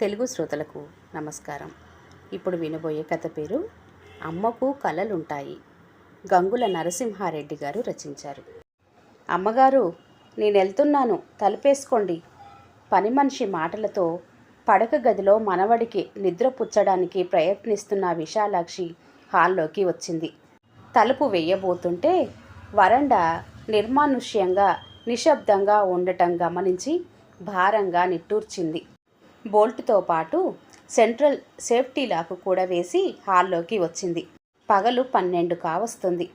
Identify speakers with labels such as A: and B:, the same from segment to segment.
A: తెలుగు శ్రోతలకు నమస్కారం. ఇప్పుడు వినబోయే కథ పేరు అమ్మకు కలలుంటాయి. గంగుల నరసింహారెడ్డి గారు రచించారు. అమ్మగారు నేను వెళ్తున్నాను తలుపేసుకోండి. పని మనిషి మాటలతో పడక గదిలో మనవడికి నిద్ర పుచ్చడానికి ప్రయత్నిస్తున్న విశాలాక్షి హాల్లోకి వచ్చింది. తలుపు వేయబోతుంటే వరండా నిర్మానుష్యంగా నిశ్శబ్దంగా ఉండటం గమనించి భారంగా నిట్టూర్చింది. బోల్ట్తో పాటు సెంట్రల్ సేఫ్టీ లాక్ కూడా వేసి హాల్లోకి వచ్చింది. పగలు పన్నెండు కావస్తుంది.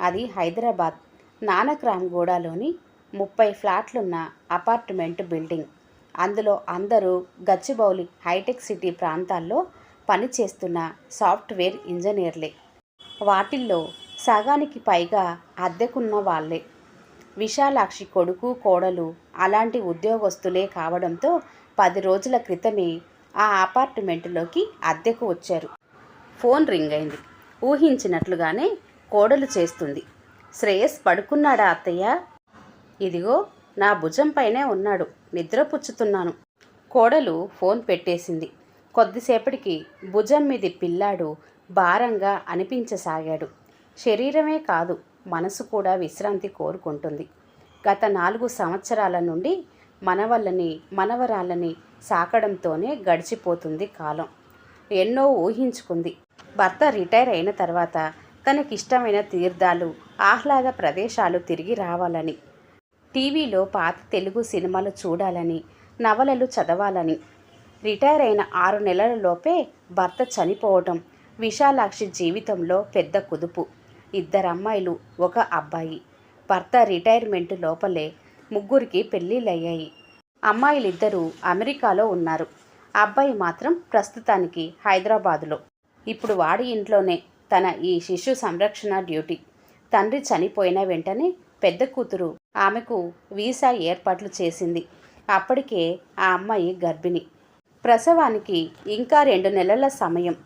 A: అది హైదరాబాద్ నానక్రామ్గూడలోని ముప్పై ఫ్లాట్లున్న అపార్ట్మెంట్ బిల్డింగ్. అందులో అందరూ గచ్చిబౌలి హైటెక్ సిటీ ప్రాంతాల్లో పనిచేస్తున్న సాఫ్ట్వేర్ ఇంజనీర్లే. వాటిల్లో సగానికి పైగా అద్దెకున్న వాళ్ళే. విశాలాక్షి కొడుకు కోడలు అలాంటి ఉద్యోగస్తులే కావడంతో పది రోజుల క్రితమే ఆ అపార్ట్మెంట్లోకి అద్దెకు వచ్చారు. ఫోన్ రింగ్ అయింది. ఊహించినట్లుగానే కోడలు చేస్తుంది. శ్రేయస్ పడుకున్నాడా అత్తయ్య? ఇదిగో నా భుజం పైనే ఉన్నాడు. నిద్రపుచ్చుతున్నాను కోడలు ఫోన్ పెట్టేసింది. కొద్దిసేపటికి భుజం మీది పిల్లాడు భారంగా అనిపించసాగాడు. శరీరమే కాదు మనసు కూడా విశ్రాంతి కోరుకుంటుంది. గత నాలుగు సంవత్సరాల నుండి మనవళ్ళని మనవరాళ్ళని సాకడంతోనే గడిచిపోతుంది కాలం. ఎన్నో ఊహించుకుంది. భర్త రిటైర్ అయిన తర్వాత తనకిష్టమైన తీర్థాలు ఆహ్లాద ప్రదేశాలు తిరిగి రావాలని టీవీలో పాత తెలుగు సినిమాలు చూడాలని నవలలు చదవాలని. రిటైర్ అయిన ఆరు నెలల లోపే భర్త చనిపోవటం విశాలాక్షి జీవితంలో పెద్ద కుదుపు. ఇద్దరు అమ్మాయిలు ఒక అబ్బాయి. భర్త రిటైర్మెంట్ లోపలే ముగ్గురికి పెళ్ళిళ్ళయ్యాయి. అమ్మాయిలిద్దరూ అమెరికాలో ఉన్నారు. అబ్బాయి మాత్రం ప్రస్తుతానికి హైదరాబాదులో. ఇప్పుడు వాడి ఇంట్లోనే తన ఈ శిశు సంరక్షణ డ్యూటీ. తండ్రి చనిపోయిన వెంటనే పెద్ద కూతురు ఆమెకు వీసా ఏర్పాట్లు చేసింది. అప్పటికే ఆ అమ్మాయి గర్భిణి. ప్రసవానికి ఇంకా రెండు నెలల సమయం.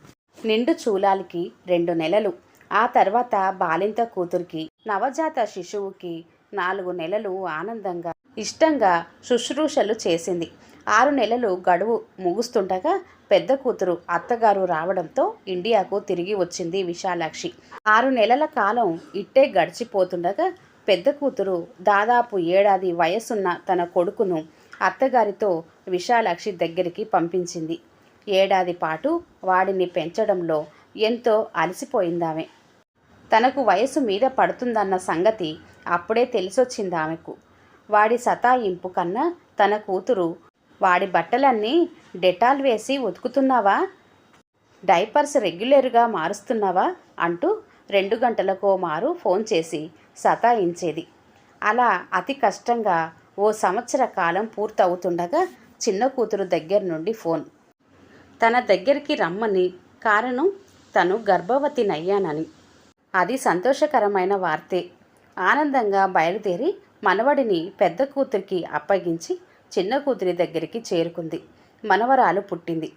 A: నిండు చూలాలికి రెండు నెలలు. ఆ తర్వాత బాలింత కూతురికి నవజాత శిశువుకి నాలుగు నెలలు ఆనందంగా ఇష్టంగా శుశ్రూషలు చేసింది. ఆరు నెలలు గడువు ముగుస్తుండగా పెద్ద కూతురు అత్తగారు రావడంతో ఇండియాకు తిరిగి వచ్చింది విశాలాక్షి. ఆరు నెలల కాలం ఇట్టే గడిచిపోతుండగా పెద్ద కూతురు దాదాపు ఏడాది వయసున్న తన కొడుకును అత్తగారితో విశాలాక్షి దగ్గరికి పంపించింది. ఏడాది పాటు వాడిని పెంచడంలో ఎంతో అలసిపోయిందామె. తనకు వయసు మీద పడుతుందన్న సంగతి అప్పుడే తెలిసొచ్చింది ఆమెకు. వాడి సతాయింపు కన్నా తన కూతురు వాడి బట్టలన్నీ డెటాల్ వేసి ఉతుకుతున్నావా? డైపర్స్ రెగ్యులర్గా మారుస్తున్నావా? అంటూ రెండు గంటలకో మారు ఫోన్ చేసి సతాయించేది. అలా అతి కష్టంగా ఓ సంవత్సర కాలం పూర్తవుతుండగా చిన్న కూతురు దగ్గర నుండి ఫోన్. తన దగ్గరికి రమ్మని కారణం తను గర్భవతినయ్యానని. అది సంతోషకరమైన వార్తే. ఆనందంగా బయలుదేరి మనవడిని పెద్ద కూతురికి అప్పగించి చిన్న కూతురి దగ్గరికి చేరుకుంది. మనవరాలు పుట్టింది.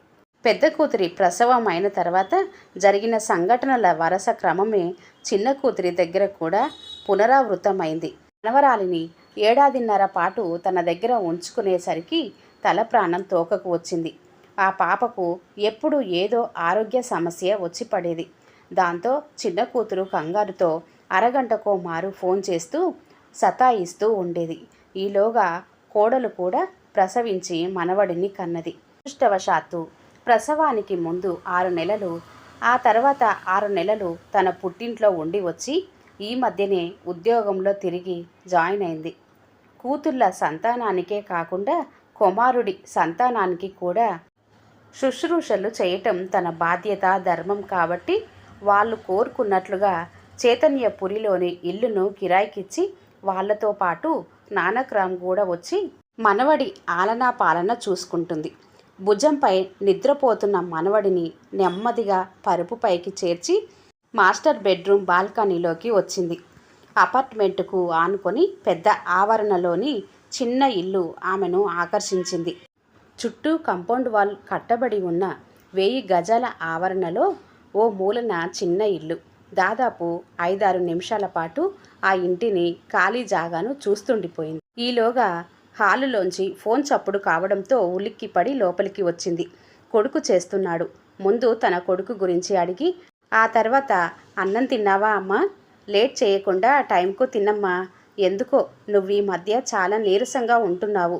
A: పెద్ద కూతురి ప్రసవం అయిన తర్వాత జరిగిన సంఘటనల వరస క్రమమే చిన్న కూతురి దగ్గర కూడా పునరావృతమైంది. మనవరాలిని ఏడాదిన్నర పాటు తన దగ్గర ఉంచుకునేసరికి తల ప్రాణం తోకకు వచ్చింది. ఆ పాపకు ఎప్పుడు ఏదో ఆరోగ్య సమస్య వచ్చి పడేది. దాంతో చిన్న కూతురు కంగారుతో అరగంటకో మారు ఫోన్ చేస్తూ సతాయిస్తూ ఉండేది. ఈలోగా కోడలు కూడా ప్రసవించి మనవడిని కన్నది. అదృష్టవశాత్తు ప్రసవానికి ముందు ఆరు నెలలు ఆ తర్వాత ఆరు నెలలు తన పుట్టింట్లో ఉండి వచ్చి ఈ మధ్యనే ఉద్యోగంలో తిరిగి జాయిన్ అయింది. కూతుళ్ళ సంతానానికే కాకుండా కుమారుడి సంతానానికి కూడా శుశ్రూషలు చేయటం తన బాధ్యత ధర్మం కాబట్టి వాళ్ళు కోరుకున్నట్లుగా చైతన్యపురిలోని ఇల్లును కిరాయికిచ్చి వాళ్ళతో పాటు నానక్రామ్ కూడా వచ్చి మనవడి ఆలనా పాలన చూసుకుంటుంది. భుజంపై నిద్రపోతున్న మనవడిని నెమ్మదిగా పరుపుపైకి చేర్చి మాస్టర్ బెడ్రూమ్ బాల్కనీలోకి వచ్చింది. అపార్ట్మెంటుకు ఆనుకొని పెద్ద ఆవరణలోని చిన్న ఇల్లు ఆమెను ఆకర్షించింది. చుట్టూ కంపౌండ్ వాల్ కట్టబడి ఉన్న వెయ్యి గజాల ఆవరణలో ఓ మూలన చిన్న ఇల్లు. దాదాపు ఐదారు నిమిషాల పాటు ఆ ఇంటిని ఖాళీ జాగాను చూస్తుండిపోయింది. ఈలోగా హాలులోంచి ఫోన్ చప్పుడు కావడంతో ఉలిక్కిపడి లోపలికి వచ్చింది. కొడుకు చేస్తున్నాడు. ముందు తన కొడుకు గురించి అడిగి ఆ తర్వాత అన్నం తిన్నావా అమ్మా? లేట్ చేయకుండా టైంకు తిన్నమ్మా ఎందుకో నువ్వు ఈ మధ్య చాలా నీరసంగా ఉంటున్నావు.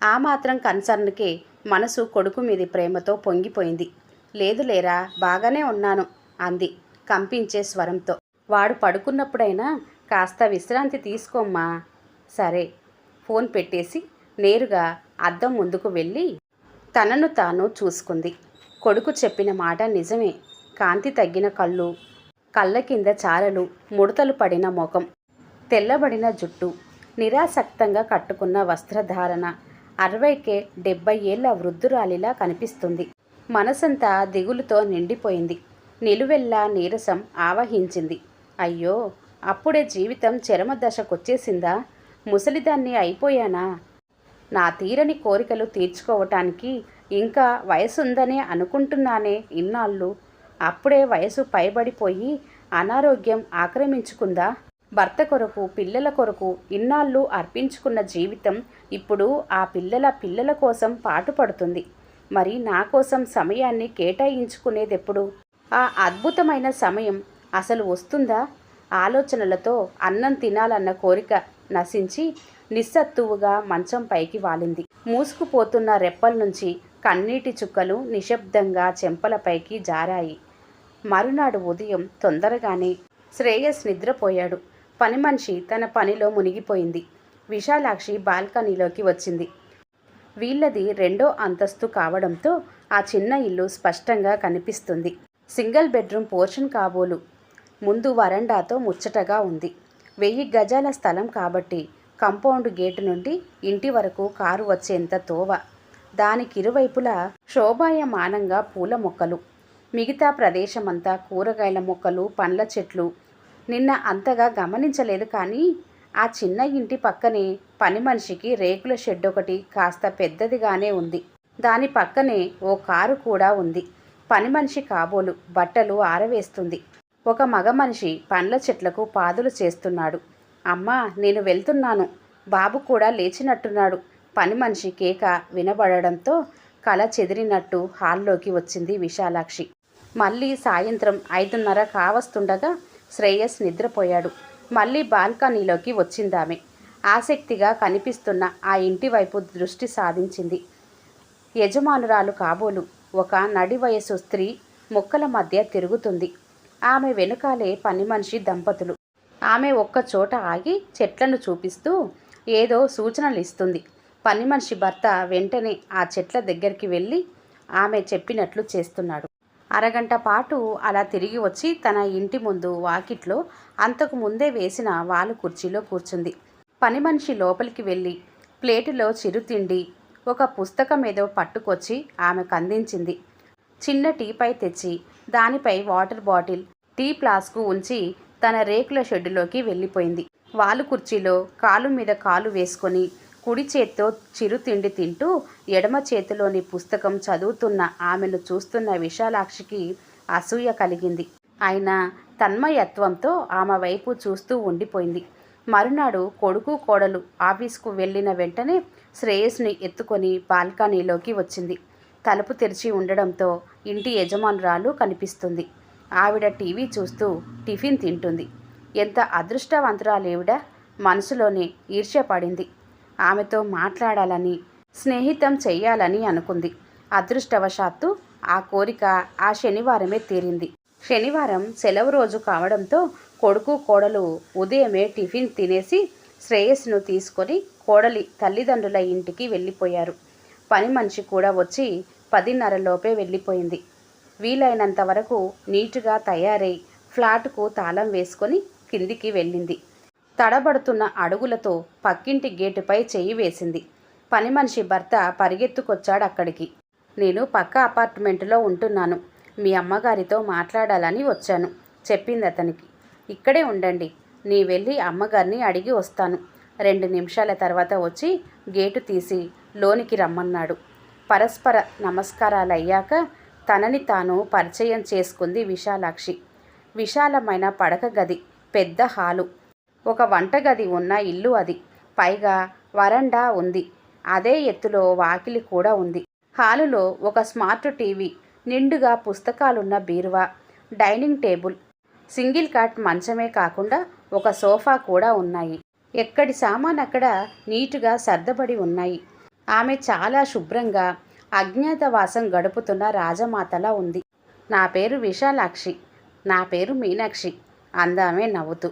A: ఆ మాత్రం కన్సర్న్కే మనసు కొడుకు మీది ప్రేమతో పొంగిపోయింది. లేదు లేరా బాగానే ఉన్నాను అంది. కంపించే స్వరంతో. వాడు పడుకున్నప్పుడైనా కాస్త విశ్రాంతి తీసుకోమ్మా. సరే. ఫోన్ పెట్టేసి నేరుగా అద్దం ముందుకు వెళ్ళి తనను తాను చూసుకుంది. కొడుకు చెప్పిన మాట నిజమే. కాంతి తగ్గిన కళ్ళు కళ్ళ కింద చారలు ముడతలు పడిన ముఖం తెల్లబడిన జుట్టు నిరాసక్తంగా కట్టుకున్న వస్త్రధారణ అరవైకే డెబ్బై ఏళ్ళ వృద్ధురాలిలా కనిపిస్తుంది. మనసంతా దిగులుతో నిండిపోయింది. నిలువెల్లా నీరసం ఆవహించింది. అయ్యో అప్పుడే జీవితం చరమ దశకొచ్చేసిందా? ముసలిదాన్ని అయిపోయానా? నా తీరని కోరికలు తీర్చుకోవటానికి ఇంకా వయసుందనే అనుకుంటున్నానే ఇన్నాళ్ళు. అప్పుడే వయసు పైబడిపోయి అనారోగ్యం ఆక్రమించుకుందా? భర్త కొరకు పిల్లల కొరకు ఇన్నాళ్ళు అర్పించుకున్న జీవితం ఇప్పుడు ఆ పిల్లల పిల్లల కోసం పాటుపడుతుంది. మరి నా కోసం సమయాన్ని కేటాయించుకునేదెప్పుడు? ఆ అద్భుతమైన సమయం అసలు వస్తుందా? ఆలోచనలతో అన్నం తినాలన్న కోరిక నశించి నిస్సత్తువుగా మంచం పైకి వాలింది. మూసుకుపోతున్న రెప్పల నుంచి కన్నీటి చుక్కలు నిశ్శబ్దంగా చెంపలపైకి జారాయి. మరునాడు ఉదయం తొందరగానే శ్రేయస్ నిద్రపోయాడు. పని మనిషి తన పనిలో మునిగిపోయింది. విశాలాక్షి బాల్కనీలోకి వచ్చింది. వీళ్ళది రెండో అంతస్తు కావడంతో ఆ చిన్న ఇల్లు స్పష్టంగా కనిపిస్తుంది. సింగిల్ బెడ్రూమ్ పోర్షన్ కాబోలు. ముందు వరండాతో ముచ్చటగా ఉంది. వెయ్యి గజాల స్థలం కాబట్టి కంపౌండ్ గేటు నుండి ఇంటి వరకు కారు వచ్చేంత తోవ. దానికి ఇరువైపులా శోభాయమానంగా పూల మొక్కలు. మిగతా ప్రదేశమంతా కూరగాయల మొక్కలు పండ్ల చెట్లు. నిన్న అంతగా గమనించలేదు కానీ ఆ చిన్న ఇంటి పక్కనే పని మనిషికి రేకుల షెడ్ ఒకటి కాస్త పెద్దదిగానే ఉంది. దాని పక్కనే ఓ కారు కూడా ఉంది. పని మనిషి కాబోలు బట్టలు ఆరవేస్తుంది. ఒక మగ మనిషి పండ్ల చెట్లకు పాదులు చేస్తున్నాడు. అమ్మా నేను వెళ్తున్నాను. బాబు కూడా లేచినట్టున్నాడు. పని మనిషి కేక వినబడడంతో కల చెదిరినట్టు హాల్లోకి వచ్చింది విశాలాక్షి. మళ్ళీ సాయంత్రం ఐదున్నర కావస్తుండగా శ్రేయస్ నిద్రపోయాడు. మళ్ళీ బాల్కనీలోకి వచ్చిందామె. ఆసక్తిగా కనిపిస్తున్న ఆ ఇంటి వైపు దృష్టి సాధించింది. యజమానురాలు కాబోలు ఒక నడి వయసు స్త్రీ మొక్కల మధ్య తిరుగుతుంది. ఆమె వెనుకాలే పని మనిషి దంపతులు. ఆమె ఒక్క చోట ఆగి చెట్లను చూపిస్తూ ఏదో సూచనలు ఇస్తుంది. పని మనిషి భర్త వెంటనే ఆ చెట్ల దగ్గరికి వెళ్ళి ఆమె చెప్పినట్లు చేస్తున్నాడు. అరగంట పాటు అలా తిరిగి వచ్చి తన ఇంటి ముందు వాకిట్లో అంతకు ముందే వేసిన వాలు కుర్చీలో కూర్చుంది. పని మనిషి లోపలికి వెళ్ళి ప్లేటులో చిరుతిండి ఒక పుస్తకం ఏదో పట్టుకొచ్చి ఆమెకు అందించింది చిన్న టీపై తెచ్చి దానిపై వాటర్ బాటిల్ టీ ఫ్లాస్కు ఉంచి తన రేకుల షెడ్డులోకి వెళ్ళిపోయింది. వాలు కుర్చీలో కాలు మీద కాలు వేసుకొని కుడి చేత్తో చిరుతిండి తింటూ ఎడమ చేతిలోని పుస్తకం చదువుతున్న ఆమెను చూస్తున్న విశాలాక్షికి అసూయ కలిగింది. అయినా తన్మయత్వంతో ఆమె వైపు చూస్తూ ఉండిపోయింది. మరునాడు కొడుకు కోడలు ఆఫీస్కు వెళ్ళిన వెంటనే శ్రేయస్ని ఎత్తుకొని బాల్కనీలోకి వచ్చింది. తలుపు తెరిచి ఉండడంతో ఇంటి యజమానురాలు కనిపిస్తుంది. ఆవిడ టీవీ చూస్తూ టిఫిన్ తింటుంది. ఎంత అదృష్టవంతురాలేవిడ! మనసులోనే ఈర్ష్య పడింది. ఆమెతో మాట్లాడాలని స్నేహితం చెయ్యాలని అనుకుంది. అదృష్టవశాత్తు ఆ కోరిక ఆ శనివారమే తీరింది. శనివారం సెలవు రోజు కావడంతో కొడుకు కోడలు ఉదయమే టిఫిన్ తినేసి శ్రేయస్ను తీసుకొని కోడలి తల్లిదండ్రుల ఇంటికి వెళ్ళిపోయారు. పని మనిషి కూడా వచ్చి పదిన్నరలోపే వెళ్ళిపోయింది. వీలైనంత వరకు నీటుగా తయారై ఫ్లాట్కు తాళం వేసుకొని కిందికి వెళ్ళింది. తడబడుతున్న అడుగులతో పక్కింటి గేటుపై చెయ్యి వేసింది. పని మనిషి భర్త పరిగెత్తుకొచ్చాడు అక్కడికి నేను పక్క అపార్ట్మెంట్లో ఉంటున్నాను. మీ అమ్మగారితో మాట్లాడాలని వచ్చాను చెప్పింది అతనికి ఇక్కడే ఉండండి. నీ వెళ్ళి అమ్మగారిని అడిగి వస్తాను. రెండు నిమిషాల తర్వాత వచ్చి గేటు తీసి లోనికి రమ్మన్నాడు. పరస్పర నమస్కారాలు అయ్యాక తనని తాను పరిచయం చేసుకుంది విశాలాక్షి. విశాలమైన పడక గది పెద్ద హాలు. ఒక వంటగది ఉన్న ఇల్లు అది. పైగా వరండా ఉంది. అదే ఎత్తులో వాకిలి కూడా ఉంది. హాలులో ఒక స్మార్ట్ టీవీ నిండుగా పుస్తకాలున్న బీరువా డైనింగ్ టేబుల్. సింగిల్ కాట్ మంచమే కాకుండా ఒక సోఫా కూడా ఉన్నాయి. ఎక్కడి సామాన్ అక్కడ నీటుగా సర్దబడి ఉన్నాయి. ఆమె చాలా శుభ్రంగా అజ్ఞాతవాసం గడుపుతున్న రాజమాతలా ఉంది. నా పేరు విశాలాక్షి. నా పేరు మీనాక్షి. అందామే నవ్వుతూ.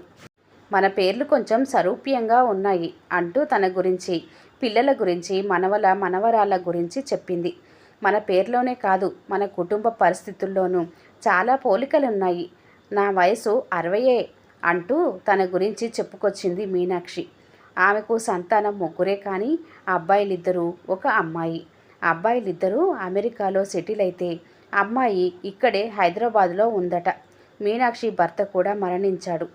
A: మన పేర్లు కొంచెం సరూప్యంగా ఉన్నాయి అంటూ తన గురించి పిల్లల గురించి మనవల మనవరాళ్ళ గురించి చెప్పింది. మన పేర్లోనే కాదు మన కుటుంబ పరిస్థితుల్లోనూ చాలా పోలికలున్నాయి. నా వయసు అరవయే. అంటూ తన గురించి చెప్పుకొచ్చింది మీనాక్షి. ఆమెకు సంతానం ముగ్గురే కానీ అబ్బాయిలిద్దరూ ఒక అమ్మాయి. అబ్బాయిలిద్దరూ అమెరికాలో సెటిల్ అయితే అమ్మాయి ఇక్కడే హైదరాబాదులో ఉందట. మీనాక్షి భర్త కూడా మరణించాడు.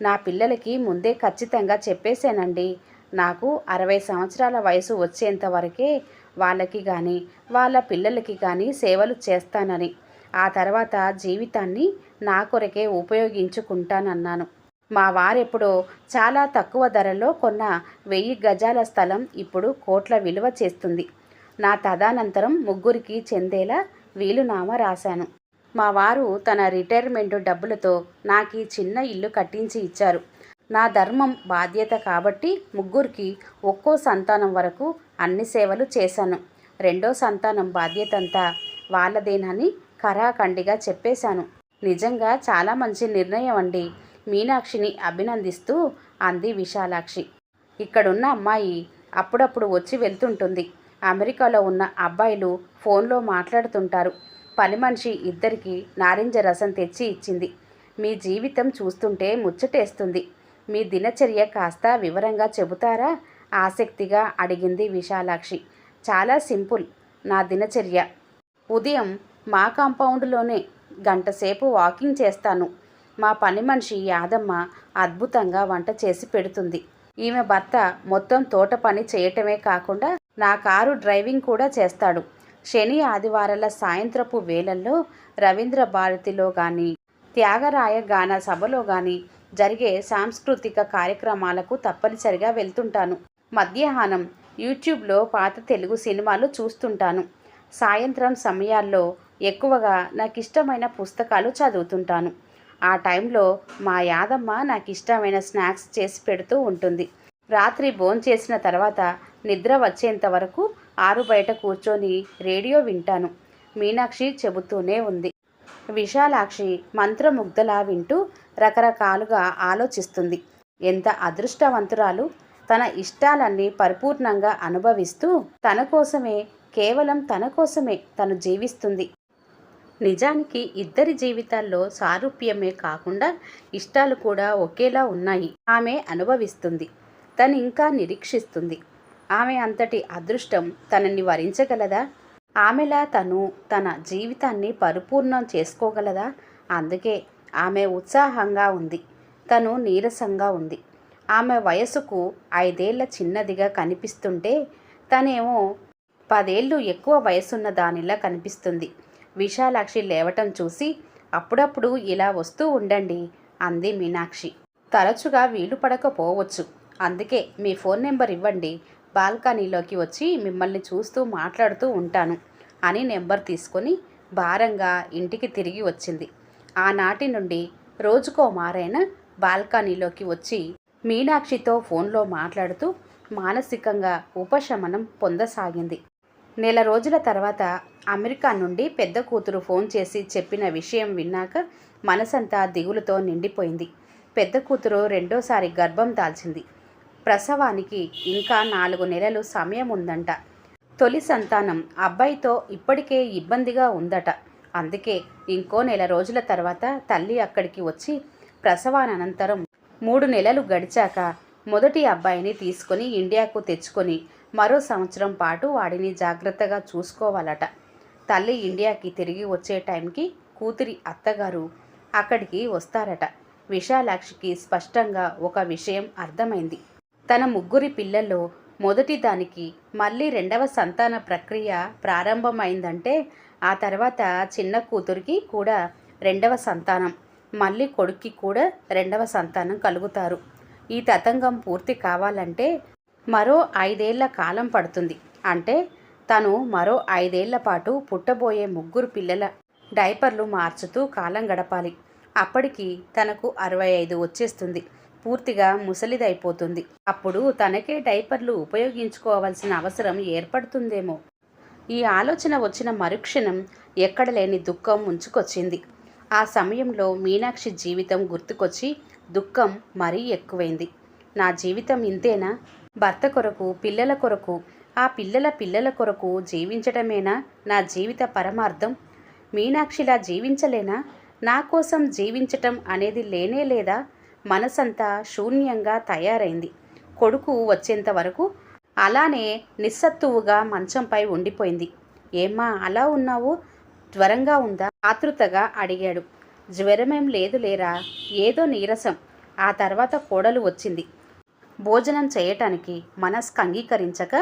A: నా పిల్లలకి ముందే ఖచ్చితంగా చెప్పేశానండి. నాకు అరవై సంవత్సరాల వయసు వచ్చేంత వరకే వాళ్ళకి కానీ వాళ్ళ పిల్లలకి కానీ సేవలు చేస్తానని. ఆ తర్వాత జీవితాన్ని నా కొరకే ఉపయోగించుకుంటానన్నాను. మా వారెప్పుడో చాలా తక్కువ ధరలో కొన్న వెయ్యి గజాల స్థలం ఇప్పుడు కోట్ల విలువ చేస్తుంది. నా తదనంతరం ముగ్గురికి చెందేలా వీలునామా రాశాను. మా వారు తన రిటైర్మెంట్ డబ్బులతో నాకు ఈ చిన్న ఇల్లు కట్టించి ఇచ్చారు. నా ధర్మం బాధ్యత కాబట్టి ముగ్గురికి ఒక్కో సంతానం వరకు అన్ని సేవలు చేశాను. రెండో సంతానం బాధ్యత అంతా వాళ్ళదేనని కరాఖండిగా చెప్పేశాను. నిజంగా చాలా మంచి నిర్ణయం అండి. మీనాక్షిని అభినందిస్తూ అంది విశాలాక్షి. ఇక్కడున్న అమ్మాయి అప్పుడప్పుడు వచ్చి వెళ్తుంటుంది. అమెరికాలో ఉన్న అబ్బాయిలు ఫోన్లో మాట్లాడుతుంటారు. పని మనిషి ఇద్దరికి నారింజ రసం తెచ్చి ఇచ్చింది. మీ జీవితం చూస్తుంటే ముచ్చటేస్తుంది. మీ దినచర్య కాస్త వివరంగా చెబుతారా? ఆసక్తిగా అడిగింది విశాలాక్షి. చాలా సింపుల్. నా దినచర్య. ఉదయం మా కాంపౌండ్లోనే గంటసేపు వాకింగ్ చేస్తాను. మా పని మనిషి యాదమ్మ అద్భుతంగా వంట చేసి పెడుతుంది. ఈమె భర్త మొత్తం తోట పని చేయటమే కాకుండా నా కారు డ్రైవింగ్ కూడా చేస్తాడు. శని ఆదివారాల సాయంత్రపు వేళల్లో రవీంద్ర భారతిలో కానీ త్యాగరాయ గాన సభలో కానీ జరిగే సాంస్కృతిక కార్యక్రమాలకు తప్పనిసరిగా వెళ్తుంటాను. మధ్యాహ్నం యూట్యూబ్లో పాత తెలుగు సినిమాలు చూస్తుంటాను. సాయంత్రం సమయాల్లో ఎక్కువగా నాకు ఇష్టమైన పుస్తకాలు చదువుతుంటాను. ఆ టైంలో మా యాదమ్మ నాకు ఇష్టమైన స్నాక్స్ చేసి పెడుతూ ఉంటుంది. రాత్రి భోంచేసిన తర్వాత నిద్ర వచ్చేంత వరకు ఆరు బయట కూర్చొని రేడియో వింటాను. మీనాక్షి చెబుతూనే ఉంది. విశాలాక్షి మంత్రముగ్ధలా వింటూ రకరకాలుగా ఆలోచిస్తుంది. ఎంత అదృష్టవంతురాలు! తన ఇష్టాలన్నీ పరిపూర్ణంగా అనుభవిస్తూ తన కోసమే కేవలం తన కోసమే తను జీవిస్తుంది. నిజానికి ఇద్దరి జీవితాల్లో సారూప్యమే కాకుండా ఇష్టాలు కూడా ఒకేలా ఉన్నాయి. ఆమె అనుభవిస్తుంది. తను ఇంకా నిరీక్షిస్తుంది. ఆమె అంతటి అదృష్టం తనని వరించగలదా? ఆమెలా తను తన జీవితాన్ని పరిపూర్ణం చేసుకోగలదా? అందుకే ఆమె ఉత్సాహంగా ఉంది. తను నీరసంగా ఉంది. ఆమె వయసుకు ఐదేళ్ళ చిన్నదిగా కనిపిస్తుంటే తనేమో పదేళ్ళు ఎక్కువ వయసున్న దానిలా కనిపిస్తుంది. విశాలాక్షి లేవటం చూసి అప్పుడప్పుడు ఇలా వస్తూ ఉండండి అంది మీనాక్షి. తరచుగా వీలు పడకపోవచ్చు. అందుకే మీ ఫోన్ నెంబర్ ఇవ్వండి. బాల్కనీలోకి వచ్చి మిమ్మల్ని చూస్తూ మాట్లాడుతూ ఉంటాను అని నెంబర్ తీసుకొని భారంగా ఇంటికి తిరిగి వచ్చింది. ఆనాటి నుండి రోజుకో మారైన బాల్కనీలోకి వచ్చి మీనాక్షితో ఫోన్లో మాట్లాడుతూ మానసికంగా ఉపశమనం పొందసాగింది. నెల రోజుల తర్వాత అమెరికా నుండి పెద్ద కూతురు ఫోన్ చేసి చెప్పిన విషయం విన్నాక మనసంతా దిగులుతో నిండిపోయింది. పెద్ద కూతురు రెండోసారి గర్భం దాల్చింది. ప్రసవానికి ఇంకా నాలుగు నెలలు సమయం ఉందంట. తొలి సంతానం అబ్బాయితో ఇప్పటికే ఇబ్బందిగా ఉందట. అందుకే ఇంకో నెల రోజుల తర్వాత తల్లి అక్కడికి వచ్చి ప్రసవానంతరం మూడు నెలలు గడిచాక మొదటి అబ్బాయిని తీసుకొని ఇండియాకు తెచ్చుకొని మరో సంవత్సరం పాటు వాడిని జాగ్రత్తగా చూసుకోవాలట. తల్లి ఇండియాకి తిరిగి వచ్చే టైంకి కూతురి అత్తగారు అక్కడికి వస్తారట. విశాలాక్షికి స్పష్టంగా ఒక విషయం అర్థమైంది. తన ముగ్గురి పిల్లల్లో మొదటి దానికి మళ్ళీ రెండవ సంతాన ప్రక్రియ ప్రారంభమైందంటే ఆ తర్వాత చిన్న కూతురికి కూడా రెండవ సంతానం మళ్ళీ కొడుక్కి కూడా రెండవ సంతానం కలుగుతారు. ఈ తతంగం పూర్తి కావాలంటే మరో ఐదేళ్ళ కాలం పడుతుంది. అంటే తను మరో ఐదేళ్ళ పాటు పుట్టబోయే ముగ్గురు పిల్లల డైపర్లు మార్చుతూ కాలం గడపాలి. అప్పటికి తనకు అరవై ఐదు వచ్చేస్తుంది. పూర్తిగా ముసలిదైపోతుంది. అప్పుడు తనకే డైపర్లు ఉపయోగించుకోవాల్సిన అవసరం ఏర్పడుతుందేమో? ఈ ఆలోచన వచ్చిన మరుక్షణం ఎక్కడ లేని దుఃఖం ముంచుకొచ్చింది. ఆ సమయంలో మీనాక్షి జీవితం గుర్తుకొచ్చి దుఃఖం మరీ ఎక్కువైంది. నా జీవితం ఇంతేనా? భర్త కొరకు పిల్లల కొరకు ఆ పిల్లల పిల్లల కొరకు జీవించటమేనా? నా జీవిత పరమార్థం? మీనాక్షిలా జీవించలేనా? నా కోసం జీవించటం అనేది లేనే లేదా? మనసంతా శూన్యంగా తయారైంది. కొడుకు వచ్చేంత వరకు అలానే నిస్సత్తువుగా మంచంపై ఉండిపోయింది. ఏమ్మా అలా ఉన్నావు? జ్వరంగా ఉందా? ఆతృతగా అడిగాడు. జ్వరమేం లేదు లేరా? ఏదో నీరసం. ఆ తర్వాత కోడలు వచ్చింది. భోజనం చేయటానికి మనస్కు అంగీకరించక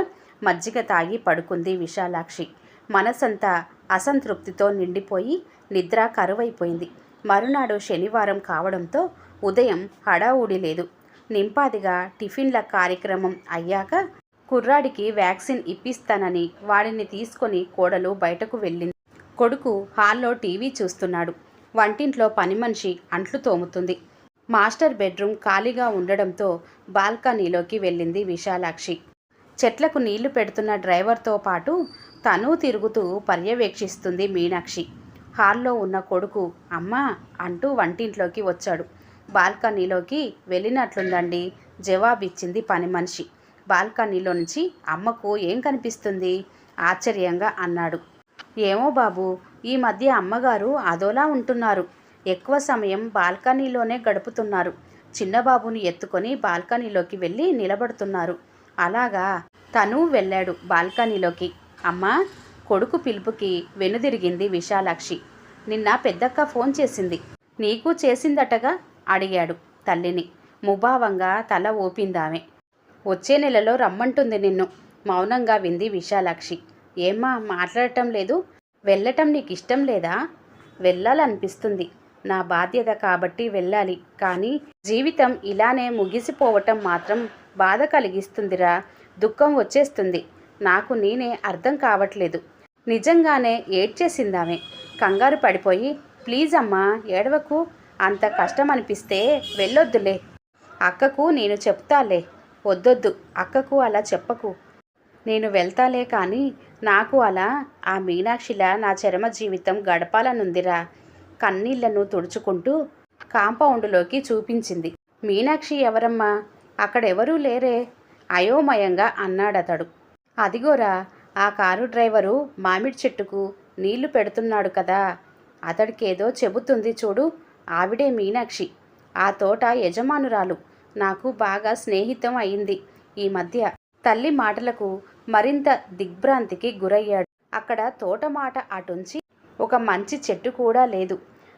A: మజ్జిగ తాగి పడుకుంది విశాలాక్షి. మనసంతా అసంతృప్తితో నిండిపోయి నిద్ర కరువైపోయింది. మరునాడు శనివారం కావడంతో ఉదయం హడావుడి లేదు. నింపాదిగా టిఫిన్ల కార్యక్రమం అయ్యాక కుర్రాడికి వ్యాక్సిన్ ఇప్పిస్తానని వాడిని తీసుకొని కోడలు బయటకు వెళ్ళింది. కొడుకు హాల్లో టీవీ చూస్తున్నాడు. వంటింట్లో పని మనిషి అంట్లు తోముతుంది. మాస్టర్ బెడ్రూమ్ ఖాళీగా ఉండడంతో బాల్కనీలోకి వెళ్ళింది విశాలాక్షి. చెట్లకు నీళ్ళు పెడుతున్న డ్రైవర్తో పాటు తను తిరుగుతూ పర్యవేక్షిస్తుంది మీనాక్షి. హాల్లో ఉన్న కొడుకు అమ్మా అంటూ వంటింట్లోకి వచ్చాడు. బాల్కనీలోకి వెళ్ళినట్లుందండి జవాబిచ్చింది పని మనిషి. బాల్కనీలో నుంచి అమ్మకు ఏం కనిపిస్తుంది? ఆశ్చర్యంగా అన్నాడు. ఏమో బాబు ఈ మధ్య అమ్మగారు అదోలా ఉంటున్నారు. ఎక్కువ సమయం బాల్కనీలోనే గడుపుతున్నారు. చిన్నబాబుని ఎత్తుకొని బాల్కనీలోకి వెళ్ళి నిలబడుతున్నారు. అలాగా తను వెళ్ళాడు బాల్కనీలోకి. అమ్మా కొడుకు పిలుపుకి వెనుదిరిగింది విశాలాక్షి. నిన్న పెద్దక్క ఫోన్ చేసింది. నీకు చేసిందటగా? అడిగాడు తల్లిని. ముభావంగా తల ఊపిందామె. వచ్చే నెలలో రమ్మంటుంది నిన్ను మౌనంగా వింది విశాలాక్షి. ఏమ్మా మాట్లాడటం లేదు? వెళ్ళటం నీకు ఇష్టం లేదా? వెళ్ళాలనిపిస్తుంది. నా బాధ్యత కాబట్టి వెళ్ళాలి. కానీ జీవితం ఇలానే ముగిసిపోవటం మాత్రం బాధ కలిగిస్తుందిరా. దుఃఖం వచ్చేస్తుంది. నాకు నేనే అర్థం కావట్లేదు. నిజంగానే ఏడ్చేసిందామె. కంగారు పడిపోయి ప్లీజ్ అమ్మా ఏడవకు. అంత కష్టం అనిపిస్తే వెళ్ళొద్దులే. అక్కకు నేను చెప్తాలే. వద్దొద్దు. అక్కకు అలా చెప్పకు. నేను వెళ్తాలే కానీ నాకు అలా ఆ మీనాక్షిలా నా చరమ జీవితం గడపాలనుందిరా. కన్నీళ్ళను తుడుచుకుంటూ కాంపౌండ్లోకి చూపించింది. మీనాక్షి ఎవరమ్మా? అక్కడెవరూ లేరే? అయోమయంగా అన్నాడతడు. అదిగోరా ఆ కారు డ్రైవరు మామిడి చెట్టుకు నీళ్ళు పెడుతున్నాడు కదా. అతడికేదో చెబుతుంది చూడు. ఆవిడే మీనాక్షి. ఆ తోట యజమానురాలు. నాకు బాగా స్నేహితం అయింది. ఈ మధ్య తల్లి మాటలకు మరింత దిగ్భ్రాంతికి గురయ్యాడు. అక్కడ తోట మాట అటుంచి ఒక మంచి చెట్టు కూడా లేదు.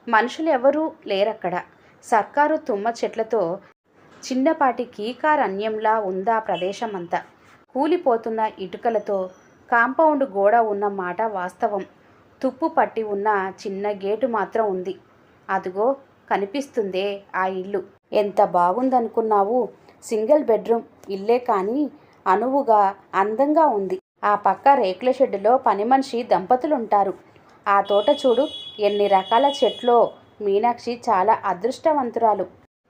A: మనుషులు ఎవరూ లేరక్కడ. సర్కారు తుమ్మ చెట్లతో చిన్నపాటి కీకారణ్యంలా ఉందా ప్రదేశమంతా? కూలిపోతున్న ఇటుకలతో కాంపౌండ్ గోడ ఉన్న మాట వాస్తవం. తుప్పు పట్టి ఉన్న చిన్న గేటు మాత్రం ఉంది. అదిగో కనిపిస్తుందే ఆ ఇల్లు. ఎంత బాగుందనుకున్నావు? సింగిల్ బెడ్రూమ్ ఇల్లే కానీ అనువుగా అందంగా ఉంది. ఆ పక్క రేకుల షెడ్డులో పని మనిషి దంపతులుంటారు. ఆ తోట చూడు ఎన్ని రకాల చెట్లో మీనాక్షి చాలా అదృష్టవంతురాలు.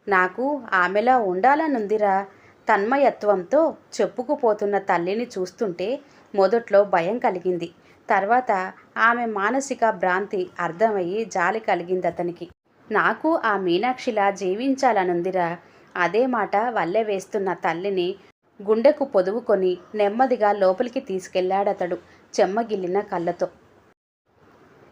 A: నాకు ఆమెలా ఉండాలనుందిరా. తన్మయత్వంతో చెప్పుకుపోతున్న తల్లిని చూస్తుంటే మొదట్లో భయం కలిగింది. తర్వాత ఆమె మానసిక భ్రాంతి అర్థమయ్యి జాలి కలిగింది అతనికి. నాకు ఆ మీనాక్షిలా జీవించాలనుందిరా. అదే మాట వల్లె వేస్తున్న తల్లిని గుండెకు పొదువుకొని నెమ్మదిగా లోపలికి తీసుకెళ్ళాడతడు చెమ్మగిల్లిన కళ్ళతో.